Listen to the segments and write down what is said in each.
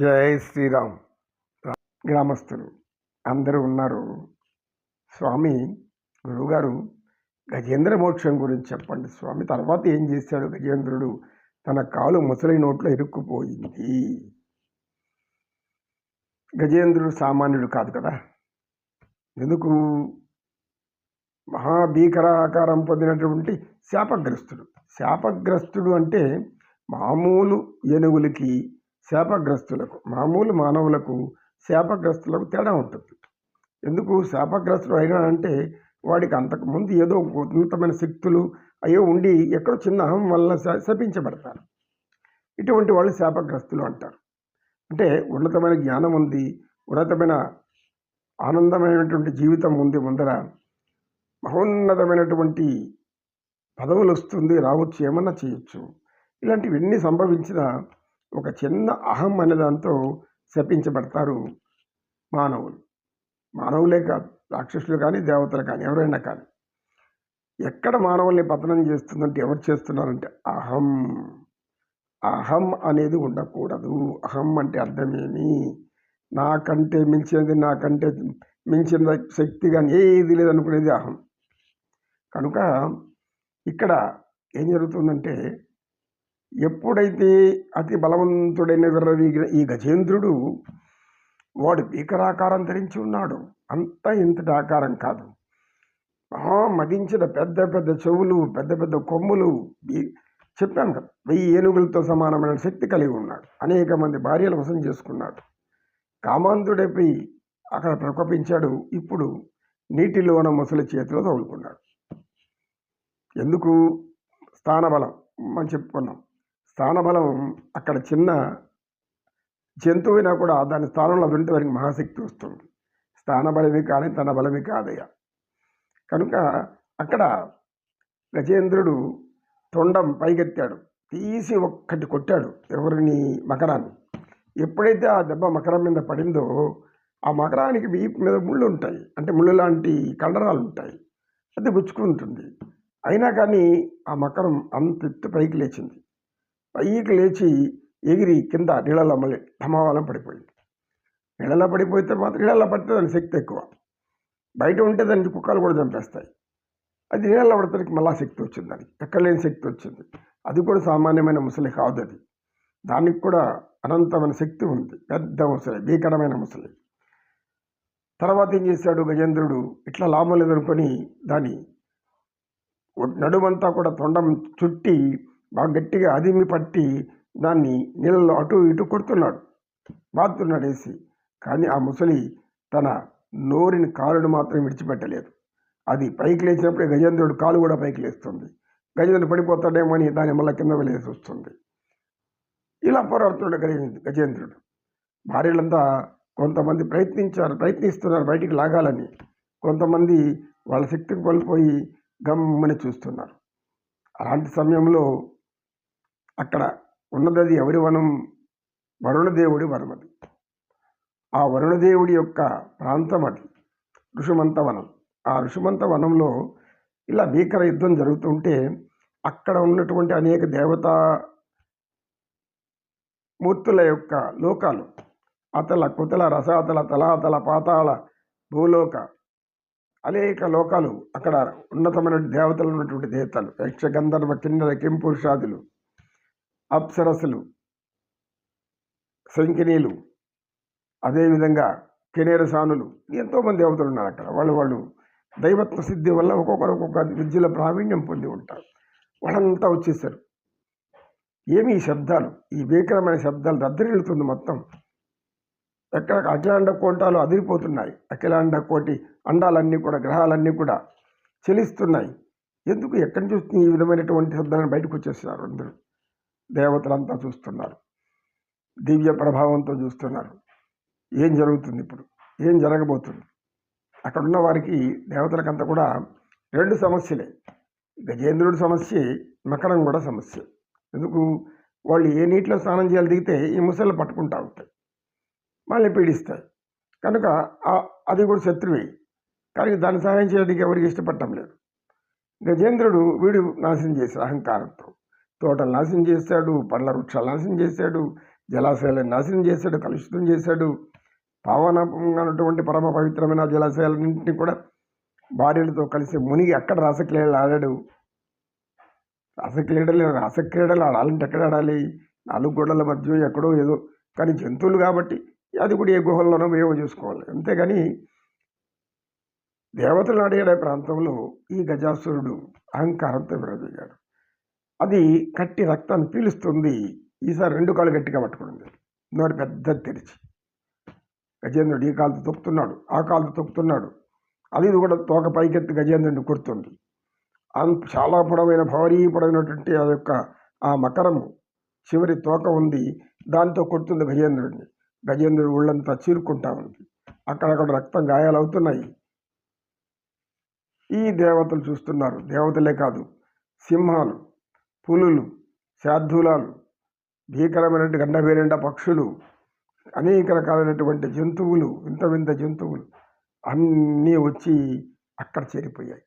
జై శ్రీరామ్. గ్రామస్తులు అందరూ ఉన్నారు. స్వామి గురువుగారు గజేంద్ర మోక్షం గురించి చెప్పండి. స్వామి తర్వాత ఏం చేశాడు గజేంద్రుడు? తన కాలు ముసలి నోట్లో ఇరుక్కుపోయింది. గజేంద్రుడు సామాన్యుడు కాదు కదా? ఎందుకు? మహాభీకర ఆకారం పొందినటువంటి శాపగ్రస్తుడు. శాపగ్రస్తుడు అంటే మామూలు ఏనుగులకి శాపగ్రస్తులకు మామూలు మానవులకు శాపగ్రస్తులకు తేడా ఉంటుంది. ఎందుకు శాపగ్రస్తుడు అయినా అంటే వాడికి అంతకుముందు ఏదో ఉన్నతమైన శక్తులు అయ్యో ఉండి ఎక్కడో చిన్న అహం వల్ల శ- శపించబడతారు. ఇటువంటి వాళ్ళు శాపగ్రస్తులు అంటారు. అంటే ఉన్నతమైన జ్ఞానం ఉంది ఉన్నతమైన ఆనందమైనటువంటి జీవితం ఉంది ముందర మహోన్నతమైనటువంటి పదవులు వస్తుంది రావచ్చు ఏమన్నా చేయొచ్చు. ఇలాంటివన్నీ సంభవించిన ఒక చిన్న అహం అనే దాంతో శపించబడతారు మానవులు. మానవులే కాదు రాక్షసులు కానీ దేవతలు కానీ ఎవరైనా కానీ. ఎక్కడ మానవుల్ని పతనం చేస్తుందంటే ఎవరు చేస్తున్నారంటే అహం. అహం అనేది ఉండకూడదు. అహం అంటే అర్థమేమి? నాకంటే మించినది నాకంటే మించిన శక్తి కానీ ఏది లేదనుకునేది అహం. కనుక ఇక్కడ ఏం జరుగుతుందంటే ఎప్పుడైతే అతి బలవంతుడైన విర్రవీగిన ఈ గజేంద్రుడు వాడు భీకరాకారం ధరించి ఉన్నాడు. అంత ఇంతటి ఆకారం కాదు. మహా మదించిన పెద్ద పెద్ద చెవులు పెద్ద పెద్ద కొమ్ములు చెప్పాను కదా వెయ్యి ఏనుగులతో సమానమైన శక్తి కలిగి ఉన్నాడు. అనేక మంది భార్యలు వసం చేసుకున్నాడు. కామాంధుడైపోయి అక్కడ ప్రకోపించాడు. ఇప్పుడు నీటిలోన ముసలి చేతిలో తగులుకున్నాడు. ఎందుకు? స్థానబలం. మనం చెప్పుకున్నాం. స్థానబలం అక్కడ చిన్న జంతువైనా కూడా దాని స్థానంలో అది ఉంటే వారికి మహాశక్తి వస్తుంది. స్థానబలమే కానీ తన బలమే కాదయ్య. కనుక అక్కడ గజేంద్రుడు తొండం పైకెత్తాడు. తీసి ఒక్కటి కొట్టాడు ఎవరిని? మకరాన్ని. ఎప్పుడైతే ఆ దెబ్బ మకరం మీద పడిందో ఆ మకరానికి వీపు మీద ముళ్ళు ఉంటాయి. అంటే ముళ్ళు లాంటి కండరాలు ఉంటాయి. అది గుచ్చుకుంటుంది అయినా కానీ ఆ మకరం అంత ఎత్తు పైకి లేచింది. పైకి లేచి ఎగిరి కింద నీళ్ళలో మళ్ళీ ఢమావాలం పడిపోయింది. నీళ్ళలో పడిపోతే మాత్రం నీళ్ళలో పడితే దాని శక్తి ఎక్కువ. బయట ఉంటే దానికి కుక్కలు కూడా చంపేస్తాయి. అది నీళ్ళలో పడతానికి మళ్ళా శక్తి వచ్చింది దానికి. ఎక్కడ లేని శక్తి వచ్చింది. అది కూడా సామాన్యమైన ముసలి కాదు అది. దానికి కూడా అనంతమైన శక్తి ఉంది. పెద్ద ముసలి భీకరమైన ముసలి. తర్వాత ఏం చేశాడు గజేంద్రుడు? ఇట్లా లాభం లేదనుకొని దాని నడుమంతా కూడా తొండం చుట్టి బాగా గట్టిగా అదిమి పట్టి దాన్ని నీళ్ళలో అటు ఇటు కొడుతున్నాడు. బాతున్నాడు కానీ ఆ ముసలి తన నోరిని కాలును మాత్రం విడిచిపెట్టలేదు. అది పైకి లేచినప్పుడే గజేంద్రుడు కాలు కూడా పైకి లేస్తుంది. గజేంద్రుడు పడిపోతాడేమో అని దాని మళ్ళీ కింద వెళ్ళేసి వస్తుంది. ఇలా పోరాడుతున్నాడు గజేంద్రుడు గజేంద్రుడు. భార్యలంతా కొంతమంది ప్రయత్నించారు ప్రయత్నిస్తున్నారు బయటికి లాగాలని. కొంతమంది వాళ్ళ శక్తిని కోల్పోయి గమ్మని చూస్తున్నారు. అలాంటి సమయంలో అక్కడ ఉన్నదది ఎవరి వనం? వరుణదేవుడి వనం ఆ వరుణదేవుడి యొక్క ప్రాంతం అది ఋషుమంత వనం. ఆ ఋషుమంత వనంలో ఇలా భీకర యుద్ధం జరుగుతుంటే అక్కడ ఉన్నటువంటి అనేక దేవతా మూర్తుల యొక్క లోకాలు అతల కుతల రసాతల తలాతల పాతాళ భూలోక అనేక లోకాలు అక్కడ ఉన్నతమైన దేవతలు ఉన్నటువంటి దేవతలు. యక్ష గంధర్వ కిన్నెర కింపురుషాదులు అప్సరసులు శంకినీలు అదేవిధంగా కినేరసానులు ఎంతోమంది దేవతలు ఉన్నారు అక్కడ. వాళ్ళు వాళ్ళు దైవత్వ సిద్ధి వల్ల ఒక్కొక్కరు ఒక్కొక్క విద్యల ప్రావీణ్యం పొంది ఉంటారు. వాళ్ళంతా వచ్చేసారు. ఏమి ఈ శబ్దాలు? ఈ భీకరమైన శబ్దాలు దద్దరిల్లుతుంది మొత్తం. ఎక్కడ అఖిలాండ కోటాలు అదిరిపోతున్నాయి. అఖిలాండ కోటి అండాలన్నీ కూడా గ్రహాలన్నీ కూడా చెలిస్తున్నాయి. ఎందుకు? ఎక్కడి చూస్తే ఈ విధమైనటువంటి శబ్దాలను బయటకు వచ్చేస్తున్నారు అందరూ? దేవతలంతా చూస్తున్నారు. దివ్య ప్రభావంతో చూస్తున్నారు. ఏం జరుగుతుంది ఇప్పుడు? ఏం జరగబోతుంది? అక్కడ ఉన్న వారికి దేవతలకంతా కూడా రెండు సమస్యలే. గజేంద్రుడి సమస్య మకరం కూడా సమస్య. ఎందుకు? వాళ్ళు ఏ నీటిలో స్నానం చేయాలి దిగితే ఈ ముసళ్ళు పట్టుకుంటా ఉంటాయి. మళ్ళీ పీడిస్తాయి. కనుక అది కూడా శత్రువే. కానీ దాన్ని సహాయం చేయడానికి ఎవరికి ఇష్టపడటం లేదు. గజేంద్రుడు వీడు నాశనం చేశాడు అహంకారంతో. తోటలు నాశనం చేశాడు పండ్ల వృక్షాలు నాశనం చేశాడు జలాశయాలను నాశనం చేశాడు కలుషితం చేశాడు. పావనంగా ఉన్నటువంటి పరమ పవిత్రమైన జలాశయాలన్నింటినీ కూడా భార్యలతో కలిసి మునిగి అక్కడ రాసక్రీడలు ఆడాడు. రాసక్రీడలు రాసక్రీడలు ఆడాలంటే ఎక్కడ ఆడాలి? నాలుగు గోడల మధ్య ఎక్కడో ఏదో. కానీ జంతువులు కాబట్టి అది కూడా ఏ గుహల్లోనో ఏవో చూసుకోవాలి. అంతేగాని దేవతలు ఆడే ప్రాంతంలో ఈ గజాసురుడు అహంకారంతో విరదీగాడు అది కట్టి రక్తాన్ని పీలుస్తుంది. ఈసారి రెండు కాళ్ళు గట్టిగా పట్టుకుంది నోరు పెద్ద తెరిచి. గజేంద్రుడు ఈ కాలుతో తొక్కుతున్నాడు ఆ కాలుతో తొక్కుతున్నాడు. అది కూడా తోక పైకెత్తి గజేంద్రుడిని కొడుతుంది. అంత చాలా పొడవైన భారీ పొడవైనటువంటి ఆ యొక్క ఆ మకరము. చివరి తోక ఉంది. దాంతో కొడుతుంది గజేంద్రుడిని. గజేంద్రుడు ఒళ్ళంతా చీరుకుంటా ఉంది. అక్కడక్కడ రక్తం గాయాలు అవుతున్నాయి ఈ దేవతలు చూస్తున్నారు. దేవతలే కాదు సింహాలు. పులులు శార్దూలాలు భీకరమైనటువంటి గండబేరిండ పక్షులు అనేక రకాలైనటువంటి జంతువులు వింత వింత జంతువులు అన్నీ వచ్చి అక్కడ చేరిపోయాయి.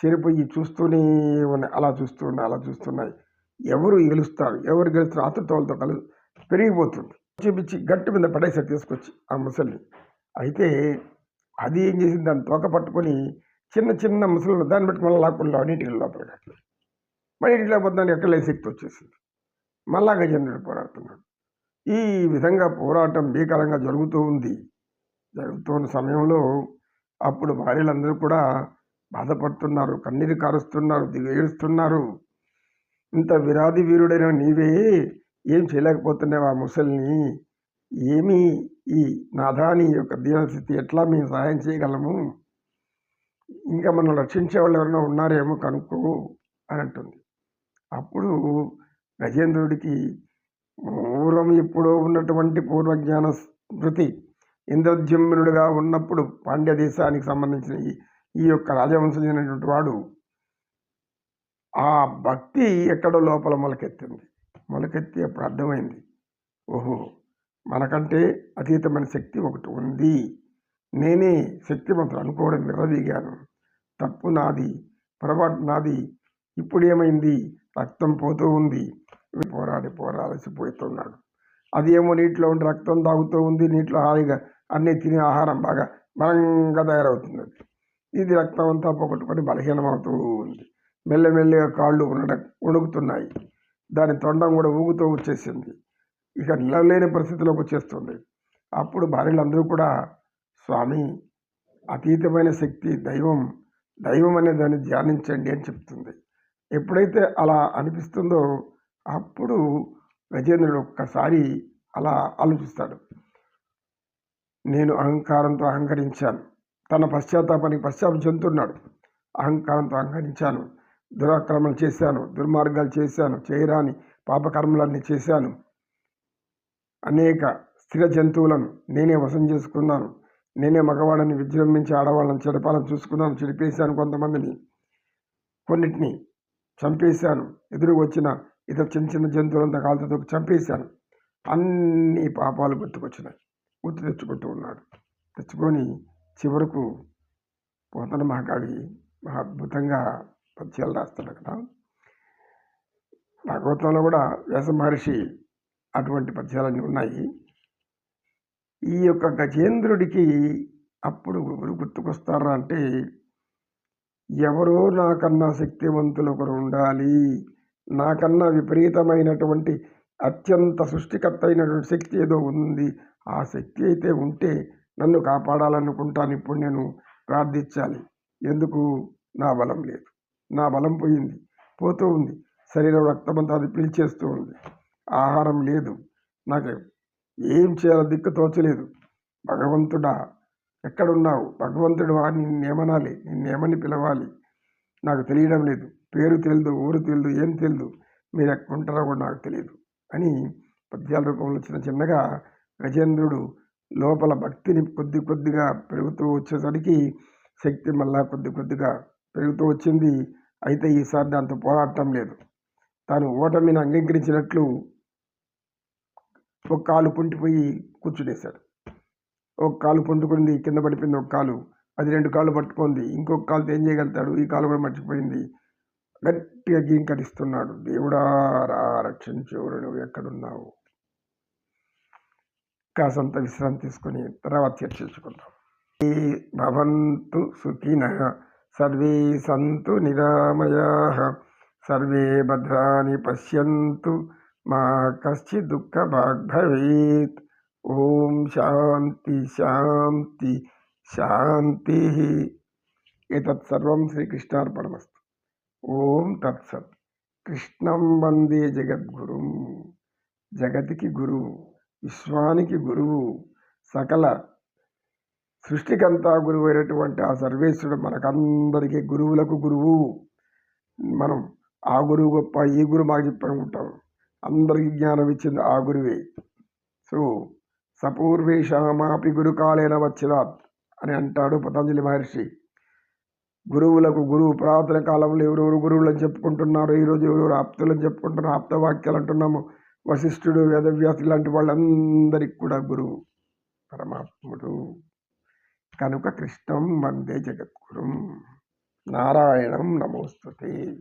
చేరిపోయి చూస్తూనే ఉన్నాయి అలా చూస్తున్నాయి అలా చూస్తున్నాయి ఎవరు గెలుస్తారు? ఎవరు గెలుస్తారు ఆతృతలతో కలు పెరిగిపోతుంది. చూపించి గట్టి మీద పడేసారు తీసుకొచ్చి ఆ ముసలిని. అయితే అది ఏం చేసింది? దాన్ని తోక పట్టుకొని చిన్న చిన్న ముసలు దాన్ని బట్టి మళ్ళీ లాక్కుండా నీటికి లోపలికి అట్లా. మళ్ళీ ఇంట్లో పొద్దున్న ఎక్కడ శక్తి వచ్చేసింది. మళ్ళా గజేంద్రుడు పోరాడుతున్నాడు. ఈ విధంగా పోరాటం భీకరంగా జరుగుతూ ఉంది. జరుగుతున్న సమయంలో అప్పుడు భార్యలందరూ కూడా బాధపడుతున్నారు కన్నీరు కారుస్తున్నారు దిగేడుస్తున్నారు ఇంత విరాది వీరుడైన నీవే ఏం చేయలేకపోతున్నావు ఆ ముసలిని? ఏమి ఈ నాదాని యొక్క దీనస్థితి ఎట్లా మేము సహాయం చేయగలము? ఇంకా మనం రక్షించే వాళ్ళు ఎవరైనా ఉన్నారేమో కనుక్కో అని అంటుంది. అప్పుడు గజేంద్రుడికి పూర్వం ఎప్పుడో ఉన్నటువంటి పూర్వజ్ఞాన స్మృతి ఇంద్రద్యుమ్నుడుగా ఉన్నప్పుడు పాండ్య దేశానికి సంబంధించిన ఈ ఈ యొక్క రాజవంశం చెందినటువంటి వాడు ఆ భక్తి ఎక్కడో లోపల మొలకెత్తింది. మొలకెత్తి అప్పుడు అర్థమైంది ఓహో మనకంటే అతీతమైన శక్తి ఒకటి ఉంది. నేనే శక్తిమంతుడు అనుకోవడం విర్రదీగాను తప్పు నాది పొరపాటు నాది ఇప్పుడు ఏమైంది? రక్తం పోతూ ఉంది. పోరాడి పోరాడసిపోతున్నాడు అది ఏమో నీటిలో ఉండి రక్తం తాగుతూ ఉంది. నీటిలో హాయిగా అన్నీ తినే ఆహారం బాగా బలంగా తయారవుతుంది. ఇది రక్తం అంతా పోగొట్టుకొని బలహీనమవుతూ ఉంది. మెల్లమెల్లిగా కాళ్ళు ఉండ ఉణుకుతున్నాయి దాని తొండం కూడా ఊగుతూ వచ్చేసింది. ఇక నిలవలేని పరిస్థితిలోకి వచ్చేస్తుంది. అప్పుడు భార్యలందరూ కూడా స్వామి అతీతమైన శక్తి దైవం దైవం అనే దాన్ని ధ్యానించండి అని చెప్తుంది. ఎప్పుడైతే అలా అనిపిస్తుందో అప్పుడు గజేంద్రుడు ఒక్కసారి అలా ఆలోచిస్తాడు. నేను అహంకారంతో అహంకరించాను. తన పశ్చాత్తాపానికి పశ్చాత్తాపం చెందుతున్నాడు. అహంకారంతో అహంకరించాను. దురాక్రమణలు చేశాను. దుర్మార్గాలు చేశాను. చేయరాని పాపకర్మలన్నీ చేశాను. అనేక స్థిర జంతువులను నేనే వశం చేసుకున్నాను. నేనే మగవాళ్ళని విజృంభించి ఆడవాళ్ళని చెడపాలని చూసుకున్నాను. చెడిపేశాను కొంతమందిని. కొన్నిటిని చంపేశాను. ఎదురు వచ్చిన ఇతర చిన్న చిన్న జంతువులంతా కాలుతో చంపేశాను. అన్ని పాపాలు గుర్తుకొచ్చినాయి. గుర్తు తెచ్చుకుంటూ ఉన్నాడు. తెచ్చుకొని చివరకు పోతన మహాకవి అద్భుతంగా పద్యాలు రాస్తాడు అక్కడ భాగవతంలో కూడా వ్యాస మహర్షి అటువంటి పద్యాలన్నీ ఉన్నాయి. ఈ యొక్క గజేంద్రుడికి అప్పుడు ఎవరు గుర్తుకొస్తారా అంటే ఎవరో నాకన్నా శక్తివంతులు ఒకరు ఉండాలి నాకన్నా విపరీతమైనటువంటి అత్యంత సృష్టికర్త అయినటువంటి శక్తి ఏదో ఉంది. ఆ శక్తి అయితే ఉంటే నన్ను కాపాడాలనుకుంటాను. ఇప్పుడు నేను ప్రార్థించాలి. ఎందుకు? నా బలం లేదు. నా బలం పోయింది. పోతూ ఉంది. శరీరం రక్తమంతా అది పిలిచేస్తూ ఉంది. ఆహారం లేదు. నాకు ఏం చేయాలో దిక్కు తోచలేదు. భగవంతుడా ఎక్కడున్నావు? భగవంతుడు నిన్నేమనాలి నిన్నేమని పిలవాలి? నాకు తెలియడం లేదు. పేరు తెలియదు ఊరు తెలియదు ఏం తెలియదు. మీరు ఎక్కడుంటారో కూడా నాకు తెలియదు. అని పద్యాల రూపంలో చిన్న చిన్నగా గజేంద్రుడు లోపల భక్తిని కొద్ది కొద్దిగా పెరుగుతూ వచ్చేసరికి శక్తి మళ్ళా కొద్ది కొద్దిగా పెరుగుతూ వచ్చింది. అయితే ఈసారి దాంతో పోరాటం లేదు. తాను ఓటమిని అంగీకరించినట్లు ఒక కాలు పుంటిపోయి కూర్చునేశాడు. ఒక కాలు పొందుకుంది కింద పడిపోయింది ఒక కాలు. అది రెండు కాళ్ళు పట్టుకుంది. ఇంకొక కాలుతో ఏం చేయగలుగుతాడు? ఈ కాలు కూడా మర్చిపోయింది. గట్టిగా గీంకరిస్తున్నాడు దేవుడా రా రక్షించేవారు నువ్వు ఎక్కడున్నావు? కాసంత విశ్రాంతి తీసుకొని తర్వాత చర్చించుకుందాం ఈ భవంతు సుఖిన సర్వే సంతు నిరామయా సర్వే భద్రాని పశ్యంతు మా కశ్చి దుఃఖ భాగ్ భవేత్ ఓం శాంతి శాంతి శాంతి. ఏతత్ సర్వం శ్రీకృష్ణార్పణమస్తు. ఓం తత్సత్ కృష్ణం వందే జగద్గురుం. జగతికి గురువు విశ్వానికి గురువు సకల సృష్టికంతా గురువు అయినటువంటి ఆ సర్వేశ్వరుడు మనకందరికీ గురువులకు గురువు. మనం ఆ గురువు గొప్ప ఈ గురువు మాకు చెప్పనుకుంటాం అందరికీ జ్ఞానం ఇచ్చింది ఆ గురువే. సో సపూర్వేషామాపి గురుకాలేన వచ్చినాత్ అని అంటాడు పతంజలి మహర్షి. గురువులకు గురువు పురాతన కాలంలో ఎవరెవరు గురువులని చెప్పుకుంటున్నారు ఈరోజు ఎవరెవరు ఆప్తులని చెప్పుకుంటున్నారు ఆప్తవాక్యాలు అంటున్నాము వశిష్ఠుడు వేదవ్యాసి ఇలాంటి వాళ్ళందరికీ కూడా గురువు పరమాత్ముడు. కనుక కృష్ణం వందే జగద్గురుం. నారాయణం నమోస్తుతే.